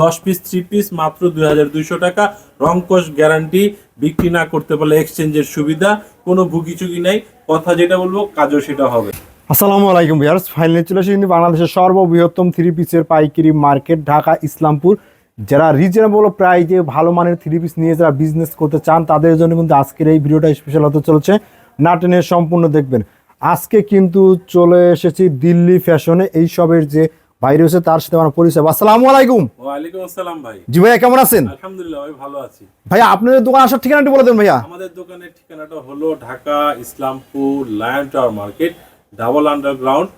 দশ piece three piece মাত্র দুই হাজার দুইশো টাকা। রংকশ গ্যারান্টি বিক্রি না করতে পারলে এক্সচেঞ্জের সুবিধা, কোনো ভুগিচুগি নাই। কথা যেটা বলব, কাজও সেটা হবে। আসসালামু আলাইকুম ভিউয়ার্স ফাইনালি চলে এসেছি কিন্তু বাংলাদেশের সর্ববৃহত্তম থ্রি পিসের পাইকারি মার্কেট ঢাকা, ইসলামপুর। যারা রিজনেবল প্রাইজে ভালো মানের থ্রি পিস নিয়ে যারা বিজনেস করতে চান, তাদের জন্য কিন্তু আজকের এই ভিডিওটা স্পেশাল হতে চলছে। না টেনে সম্পূর্ণ দেখবেন। আজকে কিন্তু চলে এসেছি দিল্লি ফ্যাশনে এই সবের যে বাইরে হচ্ছে তার সাথে আমার পরিচয়। আসসালামু আলাইকুম। ওয়ালাইকুম আসসালাম ভাই। জি ভাইয়া কেমন আছেন? আলহামদুলিল্লাহ ভাই ভালো আছি। ভাইয়া আপনাদের দোকান আসার ঠিকানাটি বলে দেন ভাইয়া। আমাদের দোকানের ঠিকানাটা হলো Dhaka Islampur Lion Tower market double underground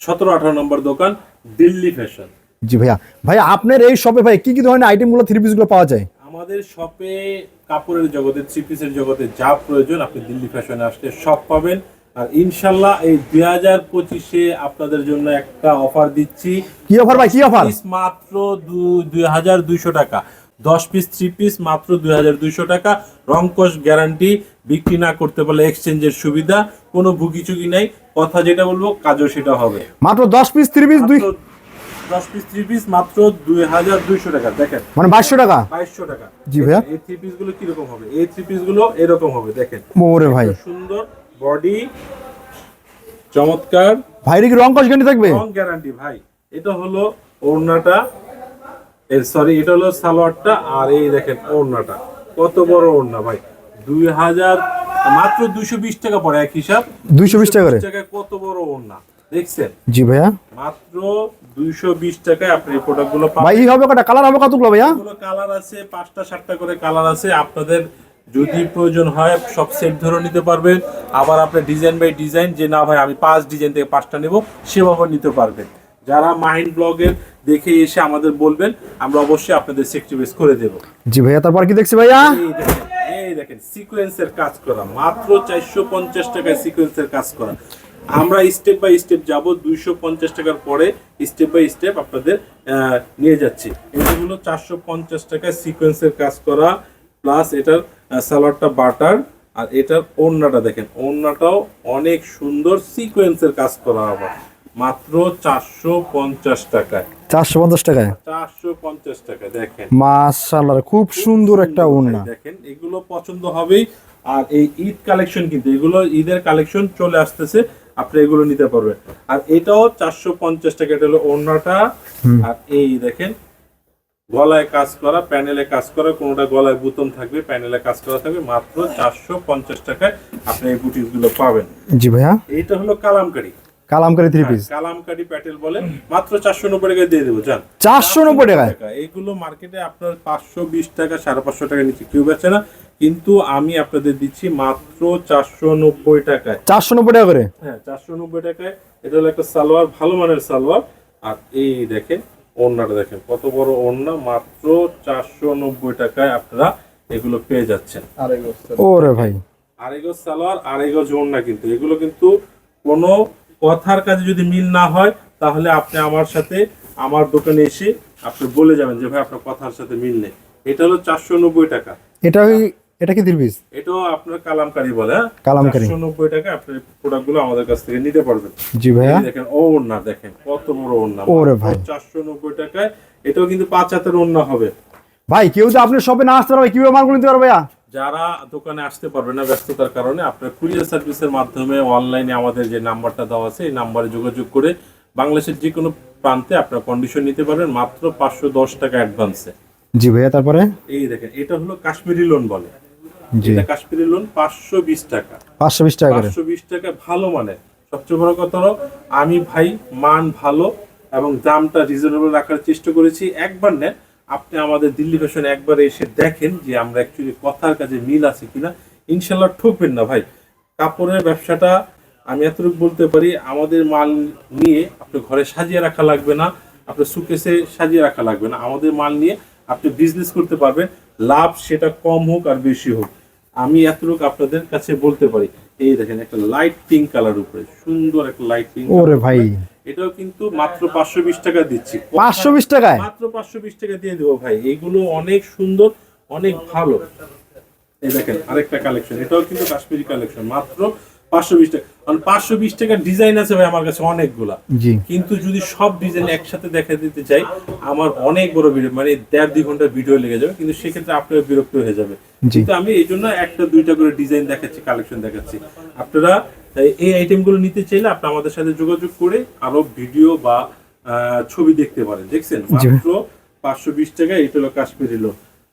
সতেরো আঠারো নম্বর দোকান দিল্লি ফ্যাশন। জি ভাইয়া। ভাইয়া আপনার এই শপে ভাই কি কি ধরনের আইটেমগুলো থ্রি পিসগুলো পাওয়া যায়? আমাদের শপে কাপড়ের জগতে থ্রি পিসের জগতে যা প্রয়োজন আপনি দিল্লি ফ্যাশনে আসলে সব পাবেন। আর ইনশাল্লাহ এই দুই হাজার পঁচিশে আপনাদের জন্য একটা অফার দিচ্ছি। কি অফার ভাই? কি অফার মাত্র দুই হাজার দুইশো টাকা। দশ পিস থ্রি পিস মাত্র দুই হাজার দুইশো টাকা। রংকশ গ্যারান্টি বিক্রি না করতে পারলে এক্সচেঞ্জের সুবিধা কোনো ভুগিচুগি নাই। কথা যেটা বলব কাজও সেটা হবে। মাত্র দশ পিস থ্রি পিস দুই দশ পিস থ্রি পিস মাত্র দুই হাজার দুইশো টাকা। দেখেন। মানে বাইশশো টাকা? বাইশশো টাকা। জি ভাইয়া। এই থ্রি পিসগুলো কীরকম হবে? এই থ্রি পিসগুলো এরকম হবে দেখেন। মোরে ভাই। সুন্দর বডি চমৎকার। ভাইরে কি রং কস গ্যারান্টি থাকবে? রং গ্যারান্টি ভাই। এটা হলো ওড়নাটা সরি এটা হলো সালোয়ারটা আর এই দেখেন ওড়নাটা। কত বড় ওড়না ভাই। দুই হাজার মাত্র দুইশো বিশ টাকা পড়ে এক হিসাব। দুইশো বিশ টাকা কত বড় ওড়না দেখছেন? জি ভাইয়া। মাত্র দুইশো বিশ টাকায় আপনি এই প্রোডাক্টগুলো পাবেন। ভাই হবে কটা? কালার হবে কতগুলো ভাইয়া? কালার আছে পাঁচটা সাতটা করে কালার আছে। আপনাদের যদি প্রয়োজন হয় সব সেট ধরে নিতে পারবেন আবার আপনার ডিজাইন বাই ডিজাইন যে না ভাই আমি পাঁচ ডিজাইন থেকে পাঁচটা নেব সেভাবে নিতে পারবেন যারা মাইন্ড ব্লগের দেখে এসে আমাদের বলবেন আমরা অবশ্যই আপনাদের সেক্টিভাইজ করে দেব। জি ভাইয়া তারপর কি দেখছি ভাইয়া? এই দেখেন সিকোয়েন্সের কাজ করা মাত্র চারশো পঞ্চাশ টাকায় সিকোয়েন্সের কাজ করা। আমরা স্টেপ বাই স্টেপ যাব দুইশো পঞ্চাশ টাকার পরে স্টেপ বাই স্টেপ আপনাদের নিয়ে যাচ্ছি। এটা হলো চারশো পঞ্চাশ টাকায় সিকোয়েন্সের কাজ করা প্লাস এটার সালোয়ারটা বাটার আর এটার ওড়নাটা দেখেন ওড়নাটাও অনেক সুন্দর সিকোয়েন্সের কাজ করা আবার। মাত্র চারশো পঞ্চাশ টাকায়। চারশো পঞ্চাশ টাকায়? চারশো পঞ্চাশ টাকা দেখেন। মাশাল্লাহ খুব সুন্দর একটা ওড়না। দেখেন এগুলো পছন্দ হবেই। আর এই ঈদ কালেকশন কিন্তু এগুলো ঈদের কালেকশন চলে আসতেছে আপনি এগুলো নিতে পারবেন। আর এটাও চারশো পঞ্চাশ টাকা এটা হলো ওড়নাটা। আর এই দেখেন গলায় কাজ করা প্যানেলে কাজ করা কোনোটা গলায় বুতম থাকবে প্যানেলে কাজ করা থাকবে মাত্র চারশো পঞ্চাশ টাকায় আপনি এই বুটিকগুলো পাবেন। জি ভাইয়া। এইটা হলো কালামকারি। কালামকারি থ্রি পিস কালামকারি প্যাটেল বলে মাত্র চারশো নব্বই টাকায় দিয়ে দেবো জান চারশো নব্বই টাকা এইগুলো মার্কেটে আপনার পাঁচশো বিশ টাকা সাড়ে পাঁচশো টাকা নিচে কেউ বেচে না কিন্তু আমি আপনাদের দিচ্ছি মাত্র চারশো নব্বই টাকায়। চারশো নব্বই টাকা করে? হ্যাঁ চারশো নব্বই টাকায়। এটা হলো একটা সালোয়ার ভালো মানের সালোয়ার। আর এই দেখেন ওড়নাটা দেখেন কত বড় ওড়না মাত্র চারশো নব্বই টাকায় আপনারা এগুলো পেয়ে যাচ্ছেন। ওরে ভাই। আড়াই গজ সালোয়ার আড়াই গজ ওড়না কিন্তু। এগুলো কিন্তু কোনো কথার কাজে যদি মিল না হয় তাহলে আপনি আমার সাথে আমার দোকানে এসে আপনি বলে যাবেন যে ভাই আপনার কথার সাথে মিল নেই। এটা হলো চারশো নব্বই টাকা। এটা এটা কি পিস এটাও আপনার কালামকারি বলে। কালামকারী। চারশো নব্বই টাকা আপনি প্রোডাক্টগুলো আমাদের কাছ থেকে নিতে পারবেন। জি ভাইয়া। দেখেন ও ওড়না দেখেন কত বড় ওড়না। ওরে ভাই। চারশো নব্বই টাকায়। এটাও কিন্তু পাঁচ হাতের ওড়না হবে। ভাই কেউ যদি আপনার শপে না আসতে পারবে কীভাবে মালগুলো নিতে পারবে ভাইয়া? যারা দোকানে আসতে পারবে না ব্যস্ততার কারণে আপনার কুরিয়ার সার্ভিসের মাধ্যমে অনলাইনে আমাদের যে নাম্বারটা দেওয়া আছে এই নাম্বারে যোগাযোগ করে বাংলাদেশের যে কোনো প্রান্তে আপনার কন্ডিশন নিতে পারবেন মাত্র পাঁচশো দশ টাকা অ্যাডভান্সে জি ভাইয়া তারপরে? এই দেখেন এটা হলো কাশ্মীরি লোন বলে। এটা কাশ্মীরি লোন পাঁচশো বিশ টাকা। পাঁচশো বিশ টাকা পাঁচশো বিশ টাকা ভালো মানে সবচেয়ে বড় কথা হলো আমি ভাই মান ভালো এবং দামটা রিজনেবল রাখার চেষ্টা করেছি। একবার নেন আপনি আমাদের দিল্লি ফ্যাশন একবার এসে দেখেন যে আমরা অ্যাকচুয়ালি কথার কাজে মিল আছে কিনা। ইনশাল্লাহ ঠকবেন না ভাই। কাপড়ের ব্যবসাটা আমি এতটুকু বলতে পারি আমাদের মাল নিয়ে আপনি ঘরে সাজিয়ে রাখা লাগবে না আপনার সুকেসে সাজিয়ে রাখা লাগবে না। আমাদের মাল নিয়ে আপনি বিজনেস করতে পারবেন। লাভ সেটা কম হোক আর বেশি হোক। আমি এতটুকু আপনাদের কাছে বলতে পারি এই দেখেন একটা লাইট পিঙ্ক কালার উপরে সুন্দর একটা লাইট পিঙ্ক ওরে ভাই। এটাও কিন্তু মাত্র পাঁচশো বিশ টাকা দিচ্ছি। পাঁচশো বিশ টাকায়? মাত্র পাঁচশো বিশ টাকা দিয়ে দেবো ভাই এগুলো অনেক সুন্দর অনেক ভালো। এই দেখেন আরেকটা কালেকশন এটাও কিন্তু কাশ্মীরি কালেকশন মাত্র পাঁচশো বিশ টাকা। কারণ পাঁচশো বিশ টাকার ডিজাইন আছে ভাই আমার কাছে অনেকগুলা। কিন্তু যদি সব ডিজাইন একসাথে দেখা দিতে চাই আমার অনেক বড় ভিডিও মানে দেড় দুই ঘণ্টা ভিডিও লেগে যাবে কিন্তু সেক্ষেত্রে আপনার বিরক্ত হয়ে যাবে কিন্তু আমি এই জন্য একটা দুইটা করে ডিজাইন দেখাচ্ছি কালেকশন দেখাচ্ছি। আপনারা এই- এই আইটেমগুলো নিতে চাইলে আপনি আমাদের সাথে যোগাযোগ করে আরও ভিডিও বা ছবি দেখতে পারেন দেখছেন? মাত্র পাঁচশো বিশ টাকা এটা হলো কাশ্মীরি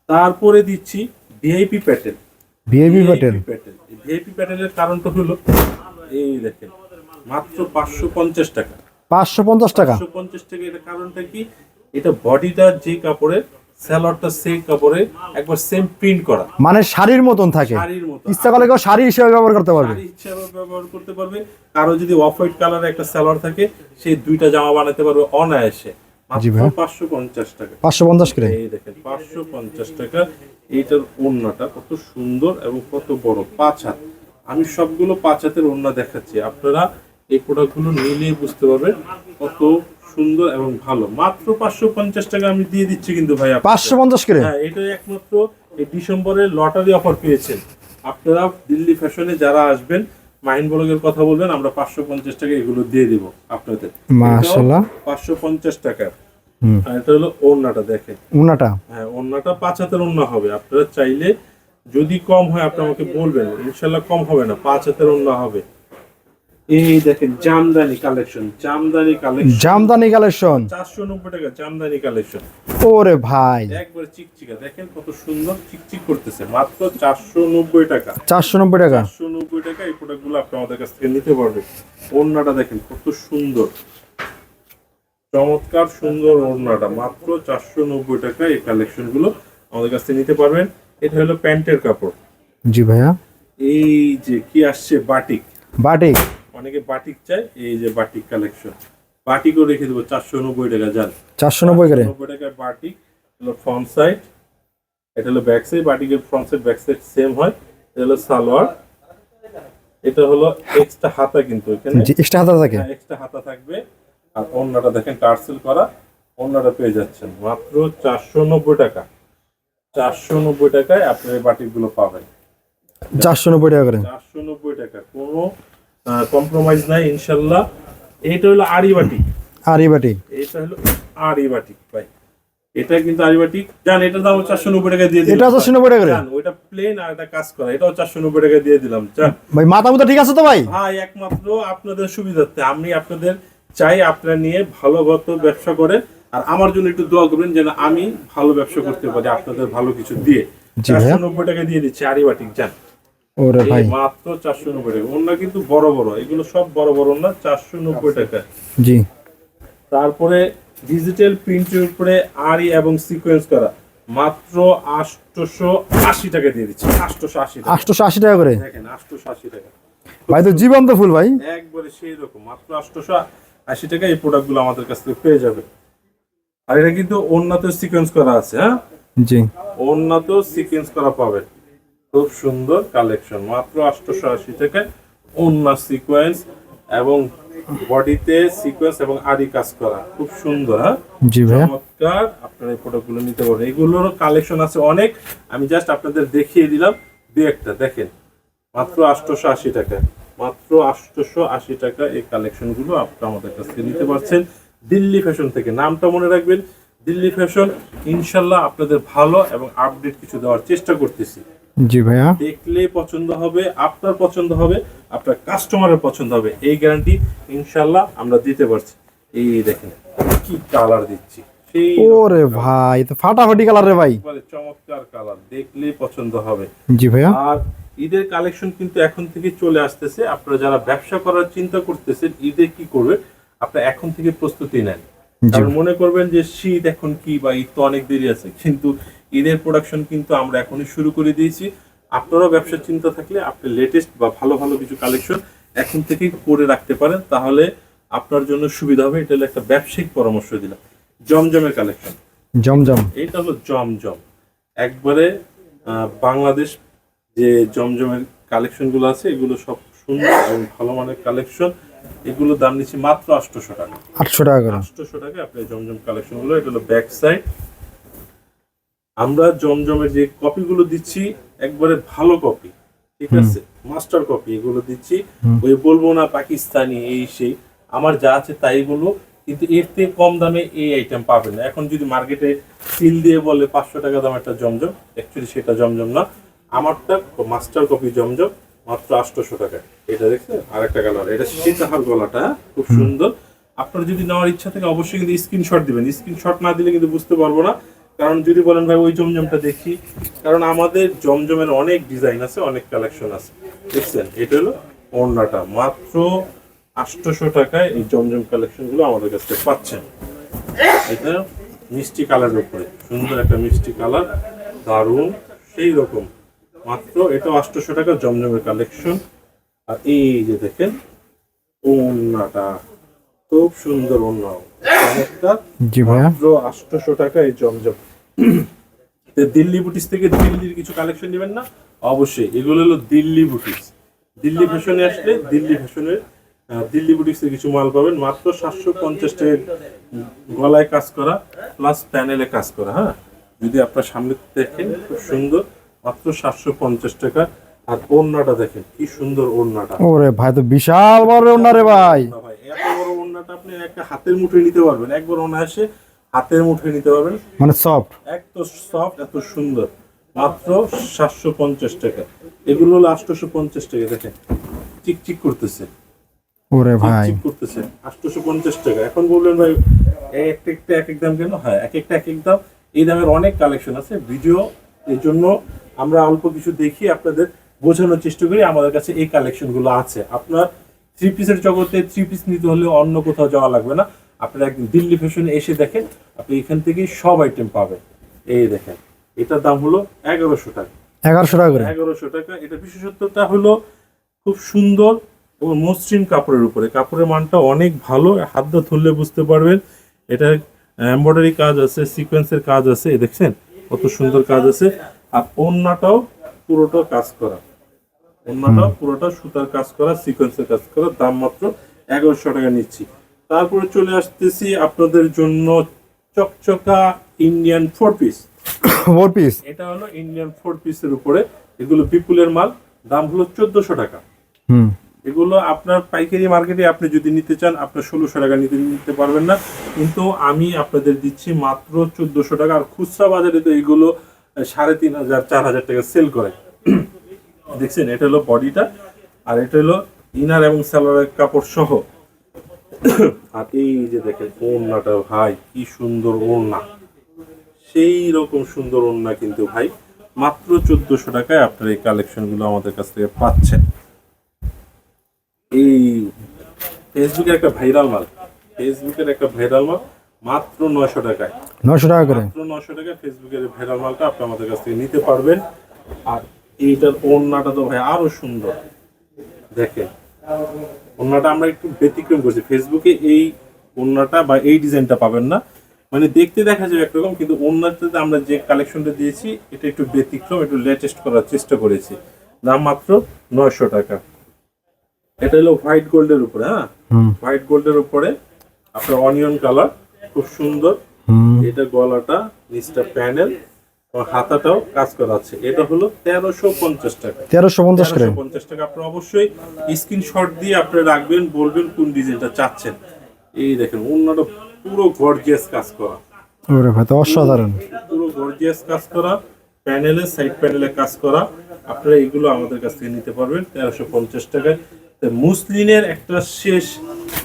তারপরে দিচ্ছি VIP Patel VIP Patel VIP প্যাটেলের কারণটা হলো এই দেখেন মাত্র পাঁচশো পঞ্চাশ টাকা। পাঁচশো পঞ্চাশ টাকা। পাঁচশো পঞ্চাশ টাকা এটা কারণটা কি? এটা বডিটা যে কাপড়ের স্যালোয়ারটা সেই কাপড়ে একবার সেম প্রিন্ট করা। মানে শাড়ির মতন থাকে। শাড়ির ইচ্ছা করলে কেউ শাড়ি হিসেবে ব্যবহার করতে পারবে। শাড়ি হিসেবে ব্যবহার করতে পারবে। কারও যদি অফ হোয়াইট কালারের একটা সালোয়ার থাকে সেই দুইটা জামা বানাতে পারবে অনায়াসে। পাঁচশো পঞ্চাশ টাকা। পাঁচশো পঞ্চাশ করে। এই দেখেন পাঁচশো পঞ্চাশ টাকা। এইটার ওড়নাটা কত সুন্দর এবং কত বড় পাঁচ হাত। আমি সবগুলো পাঁচ হাতের ওড়না দেখাচ্ছি। আপনারা এই প্রোডাক্টগুলো নিলেই বুঝতে পারবেন কত সুন্দর এবং ভালো। মাত্র পাঁচশো পঞ্চাশ টাকা আমি দিয়ে দিচ্ছি কিন্তু ভাই পাঁচশো পঞ্চাশ করে? হ্যাঁ এটা একমাত্র এই ডিসেম্বরের লটারি অফার পেয়েছেন। আপনারা দিল্লি ফ্যাশনে যারা আসবেন মাইন ব্লগের কথা বলবেন আমরা পাঁচশো পঞ্চাশ টাকা এগুলো দিয়ে দিব আপনাদের। পাঁচশো পঞ্চাশ টাকা। আর এটা হলো ওড়নাটা দেখেন। উনাটা হ্যাঁ ওড়নাটা পাঁচ হাতের ওড়না হবে। আপনারা চাইলে যদি কম হয় আপনি আমাকে বলবেন। ইনশাল্লাহ কম হবে না পাঁচ হাতের ওড়না হবে। এই দেখেন jamdani collection jamdani collection. Jamdani collection? চারশো নব্বই টাকা জামদানি কালেকশন। ওরে ভাই। একবার চিকচিকা দেখেন কত সুন্দর চিকচিক করতেছে। মাত্র চারশো নব্বই টাকা। চারশো নব্বই টাকা? চারশো নব্বই টাকা এই প্রোডাক্টগুলো আপনি আমাদের কাছ থেকে নিতে পারবেন। ওড়নাটা দেখেন কত সুন্দর। চমৎকার সুন্দর ওড়নাটা। মাত্র চারশো নব্বই টাকা এই কালেকশনগুলো আমাদের কাছ থেকে নিতে পারবেন। এটা হলো প্যান্টের কাপড়। জি ভাইয়া। এই যে কি আসছে? বাটিক। বাটিক। অনেকে বাটিক চায় এই যে বাটিক কালেকশন বাটিকও রেখে দেবো চারশো নব্বই টাকা যান। চারশো নব্বই করে? নব্বই টাকায় বাটিক হলো ফ্রন্ট সাইড এটা হলো ব্যাক সাইড বাটিকের front side back side same হয়। এটা হলো সালোয়ার এটা হলো এক্সট্রা হাতা কিন্তু এখানে। এক্সট্রা হাতা থাকে। এক্সট্রা হাতা থাকবে। আর অন্যটা দেখেন টার্সেল করা অন্যটা পেয়ে যাচ্ছেন। মাত্র চারশো নব্বই টাকা। চারশো নব্বই টাকায় আপনার এই বাটিকগুলো পাবেন। চারশো নব্বই টাকা করে। চারশো নব্বই টাকা। কোনো কম্প্রোমাইজ নাই ইনশাল্লাহ। এইটা হলো আড়ি বাটিক। আর এই বাটিক। এটা হলো আড়ি বাটিক ভাই। এটা কিন্তু আড়ি বাটিক। জান এটা দাম চারশো নব্বই টাকা দিয়ে দিলাম। এটা চারশো নব্বই টাকা করে। জান ওইটা প্লেন আর এটা কাজ করা। এটাও চারশো নব্বই টাকা দিয়ে দিলাম। ভাই মাথা মুথা ঠিক আছে তো ভাই? ভাই একমাত্র আপনাদের সুবিধার্থে। আমি আপনাদের চাই আপনারা নিয়ে ভালো গত ব্যবসা করে আর আমার জন্য একটু দোয়া করবেন যেন আমি ভালো ব্যবসা করতে পারি আপনাদের ভালো কিছু দিয়ে। চারশো নব্বই টাকা দিয়ে দিচ্ছি আড়ি বাটিক যান ওরে ভাই। মাত্র চারশো নব্বই টাকা। কিন্তু বড় বড় এগুলো সব বড় বড় না চারশো নব্বই টাকা। জি। তারপরে ডিজিটাল প্রিন্টের উপরে আরি এবং সিকোয়েন্স করা। মাত্র আটশোশো আশি টাকা দিয়ে দিচ্ছি। আটশোশো আশি টাকা। আটশোশো আশি টাকা করে? দেখেন আটশোশো আশি টাকা। ভাই তো জীবন্ত ফুল ভাই। একবারে সেই রকম। মাত্র আটশোশো আশি টাকা এই প্রোডাক্টগুলো আমাদের কাছ থেকে পেয়ে যাবে। আর এটা কিন্তু উন্নত সিকোয়েন্স করা আছে হ্যাঁ? জি। উন্নত সিকোয়েন্স করা পাবেন খুব সুন্দর কালেকশন মাত্র আটশোশো আশি টাকায় অন্য সিকোয়েন্স এবং বডিতে সিকোয়েন্স এবং আড়ি কাজ করা। খুব সুন্দর হ্যাঁ? জি ভাইয়া। চমৎকার। আপনারা এই প্রোডাক্টগুলো নিতে পারবেন। এগুলোর কালেকশন আছে অনেক। আমি জাস্ট আপনাদের দেখিয়ে দিলাম। দু একটা দেখেন। মাত্র আটশোশো আশি টাকা মাত্র আটশোশো আশি টাকা এই কালেকশনগুলো আপনি আমাদের কাছ থেকে নিতে পারছেন। দিল্লি ফ্যাশন থেকে নামটা মনে রাখবেন। দিল্লি ফ্যাশন ইনশাল্লাহ আপনাদের ভালো এবং আপডেট কিছু দেওয়ার চেষ্টা করতেছি। জি ভাইয়া। দেখলে পছন্দ হবে আপনার পছন্দ হবে আপনার কাস্টমারের পছন্দ হবে এই গ্যারান্টি ইনশাল্লাহ আমরা দিতে পারছি। এই দেখেন কি কালার দিচ্ছি। ওরে ভাই তো ফাটাফাটি কালার রে ভাই। চমৎকার কালার দেখলে পছন্দ হবে। জি ভাইয়া। আর ঈদের কালেকশন কিন্তু এখন থেকে চলে আসতেছে। আপনারা যারা ব্যবসা করার চিন্তা করতেছেন ঈদে কি করবে? আপনারা এখন থেকে প্রস্তুতি নেন। কারণ মনে করবেন যে শীত এখন কি বা ঈদ তো অনেক দেরি আছে কিন্তু ঈদের প্রোডাকশন কিন্তু আমরা এখনই শুরু করে দিয়েছি। আপনারাও ব্যবসার চিন্তা থাকলে আপনি লেটেস্ট বা ভালো ভালো কিছু কালেকশন এখন থেকেই করে রাখতে পারেন। তাহলে আপনার জন্য সুবিধা হবে। এটা হলো একটা ব্যবসায়িক পরামর্শ দিলাম। জমজমের কালেকশন জমজম। এইটা হলো জমজম। একবারে বাংলাদেশ যে জমজমের কালেকশনগুলো আছে এগুলো সব সুন্দর এবং ভালো মানের কালেকশন এগুলো দাম নিচ্ছি মাত্র আটশোশো টাকা। আটশো টাকা করে। আটশোশো টাকা আপনি জমজম কালেকশনগুলো এটা হলো ব্যাক সাইড আমরা জমজমের যে কপিগুলো দিচ্ছি একবারে ভালো কপি ঠিক আছে? মাস্টার কপি এগুলো দিচ্ছি। ওই বলব না পাকিস্তানি এই সেই। আমার যা আছে তাই বলব কিন্তু এর থেকে কম দামে এই আইটেম পাবেন না। এখন যদি মার্কেটে সিল দিয়ে বলে পাঁচশো টাকা দাম একটা জমজম অ্যাকচুয়ালি সেটা জমজম না। আমারটা মাস্টার কপি জমজম মাত্র আটশোশো টাকা। এটা দেখছেন? আর একটা কালার এটা সীতাহার গলাটা? খুব সুন্দর। আপনার যদি নেওয়ার ইচ্ছা থাকে অবশ্যই কিন্তু স্ক্রিনশট দিবেন। স্ক্রিনশট না দিলে কিন্তু বুঝতে পারব না। কারণ যদি বলেন ভাই ওই জমজমটা দেখি। কারণ আমাদের জমজমের অনেক ডিজাইন আছে অনেক কালেকশন আছে। দেখছেন? এটা হলো ওড়নাটা। মাত্র আটশোশো টাকায় এই জমজম কালেকশনগুলো আমাদের কাছ থেকে পাচ্ছেন। এটা মিষ্টি কালারের উপরে। সুন্দর একটা মিষ্টি কালার দারুণ। সেই রকম। মাত্র এটা আটশোশো টাকা জমজমের কালেকশন আর এই যে দেখেন ওড়নাটা খুব সুন্দর অনেকটা জি ভাইয়া। মাত্র আটশোশো টাকা এই জমজম। দিল্লি বুটিস থেকে দিল্লির কিছু কালেকশন নেবেন না? অবশ্যই এগুলো হলো দিল্লি বুটিস। দিল্লি ফ্যাশনে আসলে দিল্লি ফ্যাশনের দিল্লি বুটিক্সের কিছু মাল পাবেন। মাত্র সাতশো পঞ্চাশ টাকা গলায় কাজ করা প্লাস প্যানেলে কাজ করা হ্যাঁ? যদি আপনার সামনে দেখেন খুব সুন্দর। মাত্র সাতশো পঞ্চাশ টাকা। আর ওড়নাটা দেখেন কি সুন্দর ওড়নাটা। ওরে ভাই তো বিশাল বড় ওড়না রে ভাই। এত বড় ওড়নাটা আপনি একটা হাতের মুঠোয় নিতে পারবেন। একবার অনায়াসে হাতের মুঠোয় নিতে পারবেন। মানে সফট এত সফট এত সুন্দর। মাত্র সাতশো পঞ্চাশ টাকা। এগুলো হলো আটশোশো পঞ্চাশ টাকা দেখেন। চিকচিক করতেছে। ওরে ভাই। চিকচিক করতেছে। আটশোশো পঞ্চাশ টাকা। এখন বললেন ভাই এই একটা এক এক দাম কেন? হ্যাঁ এক একটা এক এক দাম। এই দামের অনেক কালেকশন আছে ভিডিও এর জন্য আমরা অল্প কিছু দেখি আপনাদের বোঝানোর চেষ্টা করি আমাদের কাছে এই কালেকশনগুলো আছে। আপনার থ্রি পিসের জগতে থ্রি পিস নিতে হলে অন্য কোথাও যাওয়া লাগবে না। আপনারা একদিন দিল্লি ফ্যাশনে এসে দেখেন আপনি এখান থেকেই সব আইটেম পাবেন। এই দেখেন এটার দাম হলো এগারোশো টাকা। এগারোশো টাকা করে? এগারোশো টাকা। এটা বিশেষত্বটা হলো খুব সুন্দর এবং মসৃণ কাপড়ের উপরে। কাপড়ের মানটা অনেক ভালো হাত দিয়ে ধরলে বুঝতে পারবেন। এটা এমব্রয়ডারি কাজ আছে সিকোয়েন্সের কাজ আছে দেখছেন? কত সুন্দর কাজ আছে। আর ওড়নাটাও পুরোটা কাজ করা। ওড়নাটাও পুরোটা সুতার কাজ করা সিকোয়েন্সের কাজ করা দাম মাত্র এগারোশো টাকা নিচ্ছি। তারপরে চলে আসতেছি আপনাদের জন্য চকচকা Indian four piece four piece এটা হলো ইন্ডিয়ান ফোর পিসের উপরে। এগুলো বিপুলের মাল দাম হলো চোদ্দশো টাকা। হুম। এগুলো আপনার পাইকারি মার্কেটে আপনি যদি নিতে চান আপনার ষোলোশো টাকা নিতে নিতে পারবেন না। কিন্তু আমি আপনাদের দিচ্ছি মাত্র চোদ্দশো টাকা। আর খুচরা বাজারে তো এগুলো সাড়ে তিন হাজার, চার হাজার টাকা সেল করে। দেখছেন, এটা হলো বডিটা আর এটা হলো ইনার এবং স্যালোয়ারের কাপড় সহ। আর এই যে দেখেন, ওড়নাটা ভাই, কি সুন্দর ওড়না। সেই রকম সুন্দর ওড়না কিন্তু ভাই, মাত্র চোদ্দশো টাকায় আপনার এই কালেকশনগুলো আমাদের কাছ থেকে পাচ্ছেন। এই ফেসবুকের একটা ভাইরাল মাল ফেসবুকের একটা ভাইরাল মাল মাত্র নয়শো টাকায়। নশো টাকা করে? মাত্র নয়শো টাকা ফেসবুকের ভাইরাল মালটা আপনি আমাদের কাছ থেকে নিতে পারবেন। আর এইটার ওড়নাটা তো ভাই আরও সুন্দর। দেখেন ওড়নাটা আমরা একটু ব্যতিক্রম করছি। ফেসবুকে এই ওড়নাটা বা এই ডিজাইনটা পাবেন না। মানে দেখতে দেখা যাবে একরকম কিন্তু ওড়নাটাতে আমরা যে কালেকশনটা দিয়েছি এটা একটু ব্যতিক্রম একটু লেটেস্ট করার চেষ্টা করেছি। দাম মাত্র নয়শো টাকা। এটা হলো হোয়াইট গোল্ডের উপরে হ্যাঁ? হোয়াইট গোল্ডের উপরে আপনার অনিয়ন কালার খুব সুন্দর। এটা গলাটা নিচটা প্যানেল হাতাটাও কাজ করা আছে। এটা হলো তেরোশো পঞ্চাশ টাকা। তেরোশো পঞ্চাশ করে? পঞ্চাশ টাকা। আপনার অবশ্যই স্ক্রিনশট দিয়ে আপনি রাখবেন বলবেন কোন ডিজাইনটা চাচ্ছেন। এই দেখেন অন্যটা পুরো গর্জিয়াস কাজ করা। ওরে ভাই অসাধারণ। পুরো গর্জিয়াস কাজ করা প্যানেলে সাইড প্যানেলে কাজ করা। আপনারা এগুলো আমাদের কাছ থেকে নিতে পারবেন তেরোশো পঞ্চাশ টাকায়। মুসলিনের একটা শেষ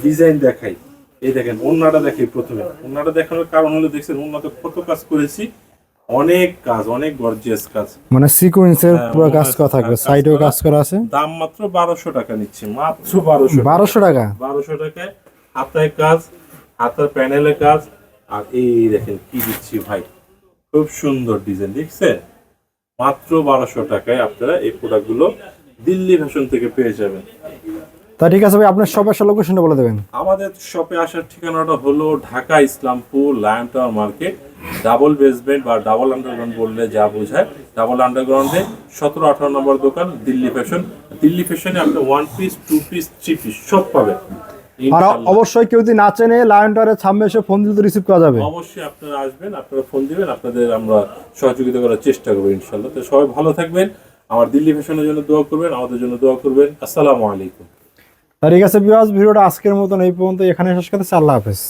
ডিজাইন দেখাই। এই দেখেন ওন্নাটা দেখাই প্রথমে। ওন্নাটা দেখানোর কারণ হলো দেখছেন ওন্নাতে কত কাজ করেছি অনেক কাজ অনেক গর্জিয়াস কাজ। মানে সিকোয়েন্সের হ্যাঁ, পুরো কাজ করা থাকবে সাইডেও কাজ করা আছে? দাম মাত্র বারোশো টাকা নিচ্ছে মাত্র বারোশো বারোশো টাকা? বারোশো টাকায় হাতায় কাজ হাতের প্যানেলে কাজ আর এই দেখেন কি দিচ্ছি ভাই খুব সুন্দর ডিজাইন দেখছেন? মাত্র বারোশো টাকায় আপনারা এই প্রোডাক্টগুলো দিল্লি ফ্যাশন থেকে পেয়ে যাবেন। তা ঠিক আছে ভাই আপনার সব আসা লোকেশনটা বলে দেবেন। আমাদের শপে আসার ঠিকানাটা হলো Dhaka Islampur Lion Tower market double basement বা ডাবল আন্ডারগ্রাউন্ড বললে যা বোঝায়। ডাবল আন্ডারগ্রাউন্ডে সতেরো আঠারো নম্বর দোকান দিল্লি ফ্যাশন দিল্লি ফ্যাশনে আপনি one piece two piece three piece সব পাবেন। আর অবশ্যই কেউ যদি না চেনে লায়ন টাওয়ারের সামনে এসে ফোন দিলে রিসিভ করা যাবে। অবশ্যই আপনারা আসবেন আপনারা ফোন দিবেন আপনাদের আমরা সহযোগিতা করার চেষ্টা করব ইনশাল্লাহ তো সবাই ভালো থাকবেন আমার দিল্লি ফ্যাশনের জন্য দোয়া করবেন আমাদের জন্য দোয়া করবেন। আসসালামু আলাইকুম। ঠিক আছে বিভাস ভিডিওটা আজকের মতন এই পর্যন্ত এখানে শেষ করতেছি আল্লাহ হাফেজ।